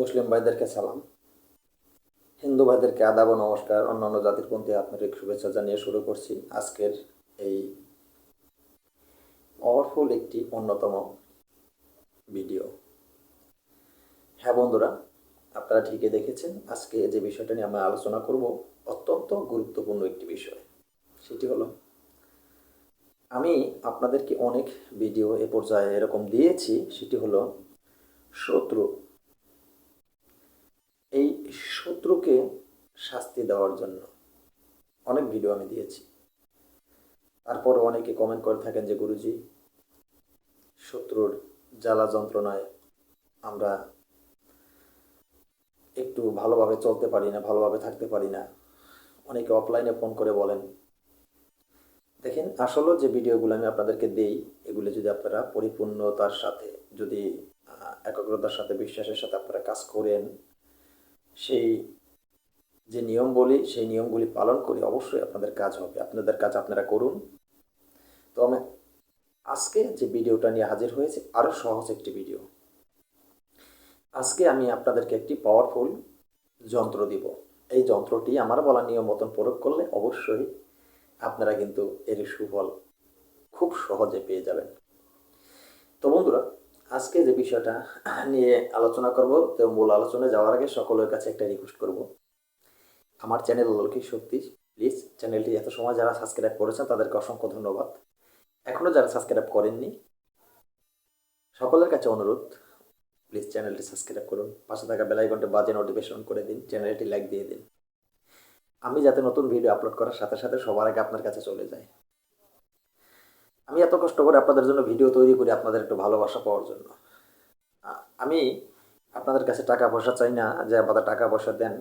মুসলিম ভাইদেরকে সালাম। হিন্দু ভাইদেরকে আদাব নমস্কার, অন্যান্য জাতির পন্থী আপনাদের শুভেচ্ছা জানিয়ে শুরু করছি আজকের এই পাওয়ারফুল একটি অন্যতম ভিডিও হ্যাঁ বন্ধুরা, আপনারা ঠিকই দেখেছেন, আজকে যে বিষয়টা নিয়ে আমরা আলোচনা করব অত্যন্ত গুরুত্বপূর্ণ একটি বিষয়। সেটি হলো, আমি আপনাদেরকে অনেক ভিডিও এ পর্যায়ে এরকম দিয়েছি, সেটি হলো শত্রু এই শত্রুকে শাস্তি দেওয়ার জন্য। অনেক ভিডিও আমি দিয়েছি। তারপর অনেকে কমেন্ট করে থাকেন যে, গুরুজি, শত্রুর জ্বালা যন্ত্রণায় আমরা একটু ভালোভাবে চলতে পারি না, ভালোভাবে থাকতে পারি না। অনেকে অফলাইনে ফোন করে বলেন। দেখেন, আসলে যে ভিডিওগুলো আমি আপনাদেরকে দেই, এগুলো যদি আপনারা পরিপূর্ণতার সাথে, যদি একাগ্রতার সাথে, বিশ্বাসের সাথে আপনারা কাজ করেন, সেই যে নিয়ম বলি সেই নিয়মগুলি পালন করে অবশ্যই আপনাদের কাজ হবে। আপনাদের কাজ আপনারা করুন। তো আমি আজকে যে ভিডিওটা নিয়ে হাজির হয়েছে আরও সহজ একটি ভিডিও। আজকে আমি আপনাদেরকে একটি পাওয়ারফুল যন্ত্র দিব। এই যন্ত্রটি আমার বলা নিয়ম মতন প্রয়োগ করলে অবশ্যই আপনারা কিন্তু এর সুফল খুব সহজে পেয়ে যাবেন। তো বন্ধুরা, আজকে যে বিষয়টা নিয়ে আলোচনা করব, তো মূল আলোচনায় যাওয়ার আগে সকলের কাছে একটা রিকোয়েস্ট করব। আমার চ্যানেল অলৌকিক শক্তি প্লিজ চ্যানেলটি এত সময় যারা সাবস্ক্রাইব করেছেন, তাদেরকে অসংখ্য ধন্যবাদ। এখনও যারা সাবস্ক্রাইব করেননি, সকলের কাছে অনুরোধ, প্লিজ চ্যানেলটি সাবস্ক্রাইব করুন। পাশে থাকা বেলাইকনটি বাজে নোটিফিকেশন করে দিন, চ্যানেলটি লাইক দিয়ে দিন। আমি যাতে নতুন ভিডিও আপলোড করার সাথে সাথে সবার আগে আপনার কাছে চলে যায় আমি এত কষ্ট করে আপনাদের জন্য ভিডিও তৈরি করি আপনাদের একটু ভালোবাসা পাওয়ার জন্য। আমি আপনাদের কাছে টাকা পয়সা চাই না, যে আপনাদের টাকা পয়সা দেন।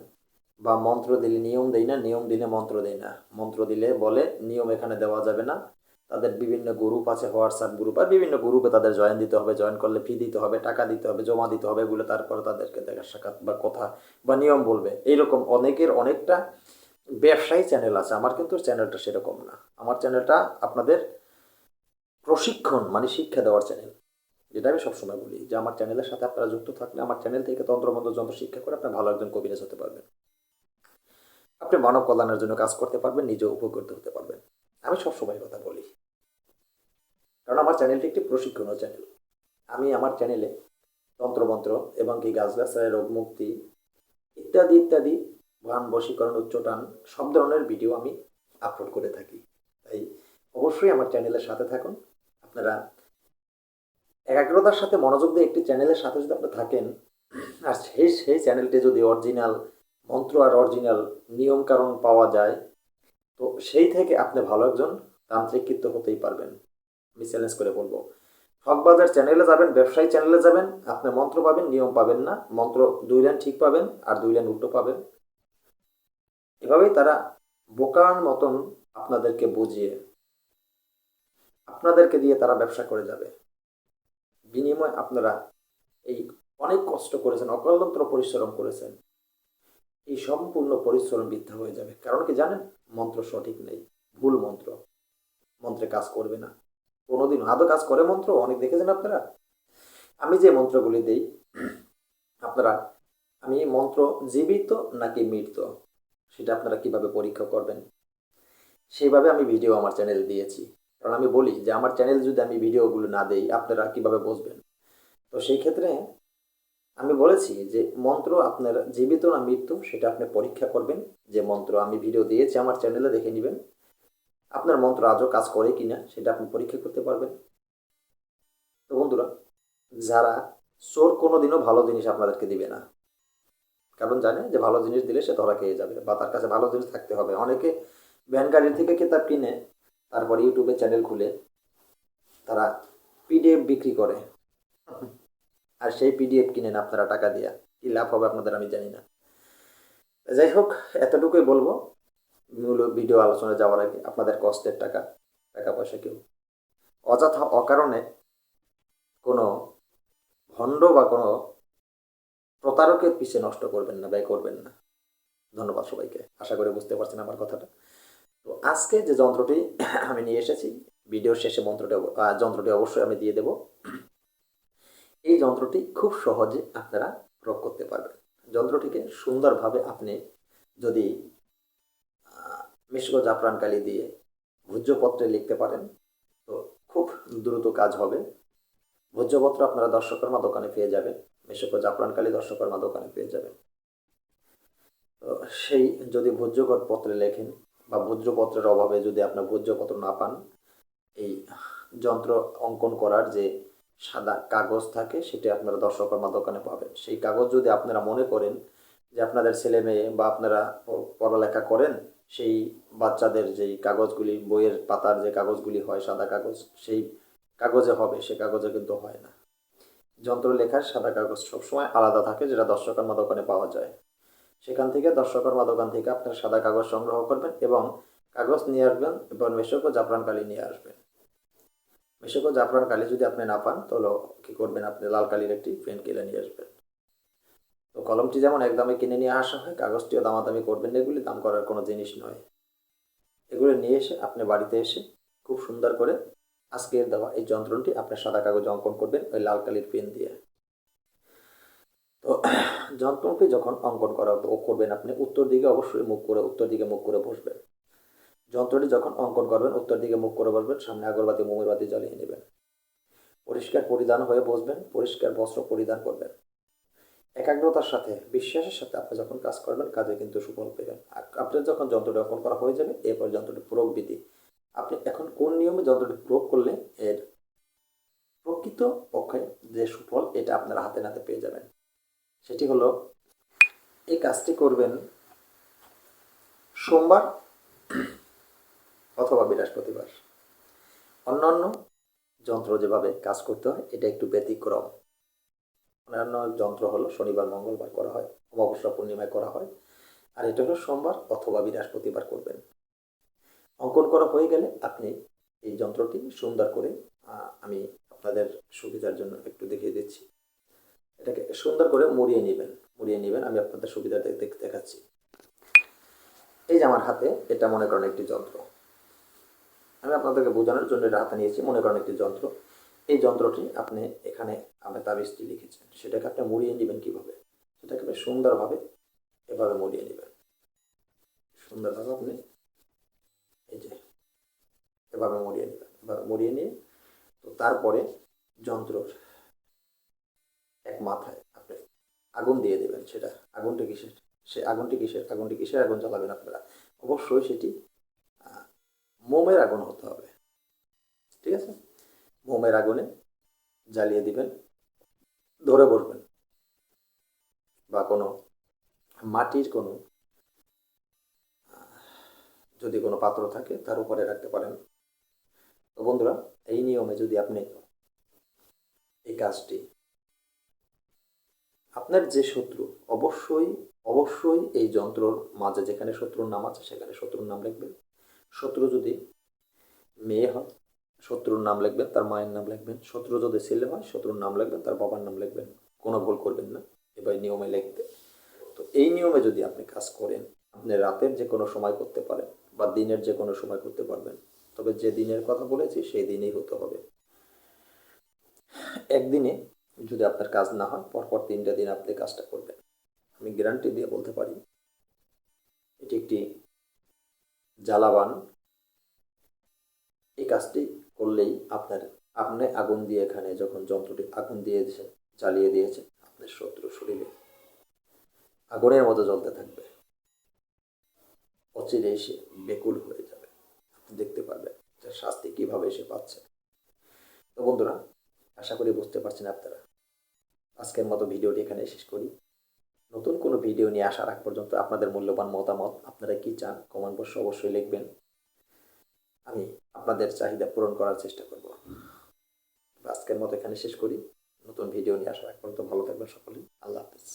বা মন্ত্র দিলে নিয়ম দেই না, নিয়ম দিলে মন্ত্র দেই না। মন্ত্র দিলে বলে, নিয়ম এখানে দেওয়া যাবে না। তাদের বিভিন্ন গ্রুপ আছে হোয়াটসঅ্যাপ গ্রুপ আর বিভিন্ন গ্রুপে তাদের জয়েন দিতে হবে। জয়েন করলে ফি দিতে হবে, টাকা দিতে হবে, জমা দিতে হবে এগুলো। তারপরে তাদেরকে দেখা সাক্ষাৎ বা কথা বা নিয়ম বলবে। এইরকম অনেকের অনেকটা ব্যবসায়ী চ্যানেল আছে। আমার কিন্তু চ্যানেলটা সেরকম না। আমার চ্যানেলটা আপনাদের প্রশিক্ষণ মানে শিক্ষা দেওয়ার চ্যানেল যেটা আমি সবসময় বলি যে, আমার চ্যানেলের সাথে আপনারা যুক্ত থাকলে আমার চ্যানেল থেকে তন্ত্রমন্ত্র, যন্ত্র শিক্ষা করে আপনার ভালো একজন কবিরাজ হতে পারবেন। আপনি মানব কল্যাণের জন্য কাজ করতে পারবেন, নিজেও উপকৃত হতে পারবেন। আমি সবসময় কথা বলি। কারণ আমার চ্যানেলটি একটি প্রশিক্ষণ চ্যানেল। আমি আমার চ্যানেলে তন্ত্রমন্ত্র এবং কি গাছগাছায় রোগ মুক্তি ইত্যাদি ইত্যাদি ভান বশীকরণ, উচ্চটান সব ধরনের ভিডিও আমি আপলোড করে থাকি। তাই অবশ্যই আমার চ্যানেলের সাথে থাকুন। আপনারা একাগ্রতার সাথে মনোযোগ দিয়ে একটি চ্যানেলের সাথে যদি আপনি থাকেন, আর সেই সেই চ্যানেলটি যদি অরিজিনাল মন্ত্র আর অরিজিনাল নিয়ম কারণ পাওয়া যায়। তো সেই থেকে আপনি ভালো একজন তান্ত্রিক কীর্ত হতেই পারবেন। আমি চ্যালেঞ্জ করে বলব। হকবাজার চ্যানেলে যাবেন, ব্যবসায়ী চ্যানেলে যাবেন, আপনি মন্ত্র পাবেন, নিয়ম পাবেন না। মন্ত্র দুই লাইন ঠিক পাবেন আর দুই লাইন উল্টো পাবেন। এভাবেই তারা বোকার মতন আপনাদেরকে বুঝিয়ে, আপনাদেরকে দিয়ে তারা ব্যবসা করে যাবে। বিনিময় আপনারা এই অনেক কষ্ট করেছেন অকলন্ত পরিশ্রম করেছেন। এই সম্পূর্ণ পরিশ্রম বৃদ্ধা হয়ে যাবে। কারণ কি জানেন? মন্ত্র সঠিক নেই। ভুল মন্ত্র। মন্ত্রে কাজ করবে না। কোনোদিন আদৌ কাজ করে মন্ত্র? অনেক দেখেছেন আপনারা? আমি যে মন্ত্রগুলি দেই, আপনারা, আমি মন্ত্র জীবিত নাকি মৃত? সেটা আপনারা কীভাবে পরীক্ষা করবেন? সেইভাবে আমি ভিডিও আমার চ্যানেলে দিয়েছি। কারণ আমি বলি যে, আমার চ্যানেল যদি আমি ভিডিওগুলো না দেই, আপনারা কীভাবে বসবেন তো সেই ক্ষেত্রে আমি বলেছি যে মন্ত্র আপনার জীবিত না মৃত্যু, সেটা আপনি পরীক্ষা করবেন। যে মন্ত্র আমি ভিডিও দিয়েছি, আমার চ্যানেলে দেখে নেবেন। আপনার মন্ত্র আজও কাজ করে কি না সেটা আপনি পরীক্ষা করতে পারবেন। তো বন্ধুরা, যারা চোর কোনোদিনও ভালো জিনিস আপনাদেরকে দিবে না। কারণ জানে যে ভালো জিনিস দিলে সে ধরা খেয়ে যাবে, বা তার কাছে ভালো জিনিস থাকতে হবে। অনেকে ভ্যান গাড়ির থেকে কিতাব কিনে, তারপর ইউটিউবে চ্যানেল খুলে, তারা পিডিএফ বিক্রি করে। আর সেই পিডিএফ কিনেন আপনারা টাকা দিয়া। কি লাভ হবে আপনাদের আমি জানি না। যাই হোক, এতটুকুই বলব। মূল ভিডিও আলোচনা যাওয়ার আগে আপনাদের কষ্টের টাকা টাকা পয়সা কেউ অযথা অকারণে কোনো ভণ্ড বা কোনো প্রতারকের পিছিয়ে নষ্ট করবেন না, ব্যয় করবেন না। ধন্যবাদ সবাইকে। আশা করে বুঝতে পারছেন আমার কথাটা। তো আজকে যে যন্ত্রটি আমি নিয়ে এসেছি, ভিডিওর শেষে মন্ত্রটি যন্ত্রটি অবশ্যই আমি দিয়ে দেব। এই যন্ত্রটি খুব সহজে আপনারা প্রয়োগ করতে পারবেন। যন্ত্রটিকে সুন্দরভাবে আপনি যদি মিশ্র জাফরান কালি দিয়ে ভোজ্যপত্রে লিখতে পারেন, তো খুব দ্রুত কাজ হবে। ভোজ্যপত্র আপনারা দর্শকর্মা দোকানে পেয়ে যাবেন মিশক জাফরান কালি দর্শকর্মা দোকানে পেয়ে যাবেন। তো সেই যদি ভোজ্যকর পত্রে লেখেন বা ভোজ্যপত্রের অভাবে যদি আপনার ভোজ্যপত্র না পান, এই যন্ত্র অঙ্কন করার যে সাদা কাগজ থাকে, সেটি আপনারা দর্শকর্মা দোকানে পাবেন। সেই কাগজ যদি আপনারা মনে করেন যে আপনাদের ছেলে মেয়ে বা আপনারা পড়ালেখা করেন, সেই বাচ্চাদের যেই কাগজগুলি, বইয়ের পাতার যে কাগজগুলি হয়, সাদা কাগজ, সেই কাগজে হবে, সে কাগজে কিন্তু হয় না। যন্ত্র লেখার সাদা কাগজ সবসময় আলাদা থাকে, যেটা দর্শকর্মা দোকানে পাওয়া যায়। সেখান থেকে দর্শকর্মা দোকান থেকে আপনার সাদা কাগজ সংগ্রহ করবেন এবং কাগজ নিয়ে আসবেন, এবং মেশক ও জাফরান কালি নিয়ে আসবেন। মেশক জাফরান কালি যদি আপনি না পান, তাহলে কি করবেন? আপনি লাল কালির একটি পেন কিনে নিয়ে আসবেন। তো কলমটি যেমন একদমে কিনে নিয়ে আসা হয়, কাগজটিও দামাদামি করবেন না, এগুলি দাম করার কোনো জিনিস নয়। এগুলো নিয়ে এসে আপনি বাড়িতে এসে খুব সুন্দর করে আজকের দেওয়া এই যন্ত্রটি আপনি সাদা কাগজে অঙ্কন করবেন ওই লাল কালির পেন দিয়ে। তো যন্ত্রটি যখন অঙ্কন করা করবেন, আপনি উত্তর দিকে অবশ্যই মুখ করে, উত্তর দিকে মুখ করে বসবেন। যন্ত্রটি যখন অঙ্কন করবেন, উত্তর দিকে মুখ করে বসবেন, সামনে আগরবাতি মোমবাতি জ্বালিয়ে নেবেন। পরিষ্কার পরিধান হয়ে বসবেন, পরিষ্কার বস্ত্র পরিধান করবেন। একাগ্রতার সাথে, বিশ্বাসের সাথে আপনি যখন কাজ করবেন, কাজে কিন্তু সুফল পেবেন। আপনার যখন যন্ত্রটি অঙ্কন করা হয়ে যাবে এরপর যন্ত্রটি প্রয়োগ বিধি আপনি এখন কোন নিয়মে যন্ত্রটি প্রয়োগ করলে এর প্রকৃত পক্ষে যে সুফল, এটা আপনার হাতে নাতে পেয়ে যাবেন? সেটি হলো, এই কাজটি করবেন সোমবার অথবা বৃহস্পতিবার। অন্যান্য যন্ত্র যেভাবে কাজ করতে হয়, এটা একটু ব্যতিক্রম। অন্যান্য যন্ত্র হলো শনিবার, মঙ্গলবার করা হয়, অমাবস্যা, পূর্ণিমায় করা হয়, আর এটা হলো সোমবার অথবা বৃহস্পতিবার করবেন। অঙ্কন করা হয়ে গেলে আপনি এই যন্ত্রটি সুন্দর করে আমি আপনাদের সুবিধার জন্য একটু দেখিয়ে দিচ্ছি। এটাকে সুন্দর করে মুড়িয়ে নেবেন মুড়িয়ে নেবেন, আমি আপনাদের সুবিধা দেখাচ্ছি। এই যে আমার হাতে, এটা মনে করেন একটি যন্ত্র। আমি আপনাদেরকে বোঝানোর জন্য এটা হাতে নিয়েছি। মনে করেন একটি যন্ত্র। এই যন্ত্রটি আপনি এখানে আপনি তাবিজটি লিখেছেন সেটাকে আপনি মুড়িয়ে নেবেন কীভাবে? সেটাকে আপনি সুন্দরভাবে এভাবে মুড়িয়ে নেবেন। সুন্দরভাবে আপনি এই যে এভাবে মুড়িয়ে নেবেন। এভাবে মুড়িয়ে নিয়ে তো তারপরে যন্ত্রর এক মাথায় আপনি আগুন দিয়ে দেবেন সেটা। আগুনটি কিসের? সে আগুনটি কিসের? আগুনটি কিসের আগুন জ্বালাবেন আপনারা? অবশ্যই সেটি মোমের আগুন হতে হবে। ঠিক আছে? মোমের আগুনে জ্বালিয়ে দিবেন, ধরে বসবেন বা কোনো মাটির কোনো, যদি কোনো পাত্র থাকে, তার উপরে রাখতে পারেন। তো বন্ধুরা, এই নিয়মে যদি আপনি এই কাজটি, আপনার যে শত্রু, অবশ্যই অবশ্যই এই যন্ত্রর মাঝে যেখানে শত্রুর নাম আছে, সেখানে শত্রুর নাম লিখবেন। শত্রু যদি মেয়ে হয়, শত্রুর নাম লিখবেন, তার মায়ের নাম লিখবেন, শত্রু যদি ছেলে হয়, শত্রুর নাম লিখবেন, তার বাবার নাম লিখবেন, কোনো ভুল করবেন না, এবার নিয়মে লিখতে। তো এই নিয়মে যদি আপনি কাজ করেন, আপনি রাতের যে কোনো সময় করতে পারেন বা দিনের যে কোনো সময় করতে পারবেন, তবে যে দিনের কথা বলেছি, সেই দিনেই হতে হবে। একদিনে যদি আপনার কাজ না হয়, পরপর তিনটা দিন আপনি কাজটা করবেন। আমি গ্যারান্টি দিয়ে বলতে পারি, এটি একটি জ্বালাবান। এই কাজটি করলেই আপনার, আপনি আগুন দিয়ে এখানে যখন যন্ত্রটি আগুন দিয়েছে, জ্বালিয়ে দিয়েছে, আপনার শত্রু শরীরে আগুনের মতো জ্বলতে থাকবে। অচিরে এসে বেকুল হয়ে যাবে। আপনি দেখতে পারবেন যে শাস্তি কীভাবে সে পাচ্ছে। তো বন্ধুরা, আশা করি বুঝতে পারছেন আপনারা। আজকের মতো ভিডিওটি এখানে শেষ করি। নতুন কোনো ভিডিও নিয়ে আসার আগ পর্যন্ত আপনাদের মূল্যবান মতামত আপনারা কি চান কমেন্ট বক্সে অবশ্যই লিখবেন। আমি আপনাদের চাহিদা পূরণ করার চেষ্টা করব। আজকের মতো এখানে শেষ করি। নতুন ভিডিও নিয়ে আসার আগ পর্যন্ত ভালো থাকবেন সকলেই। আল্লাহ হাফিজ।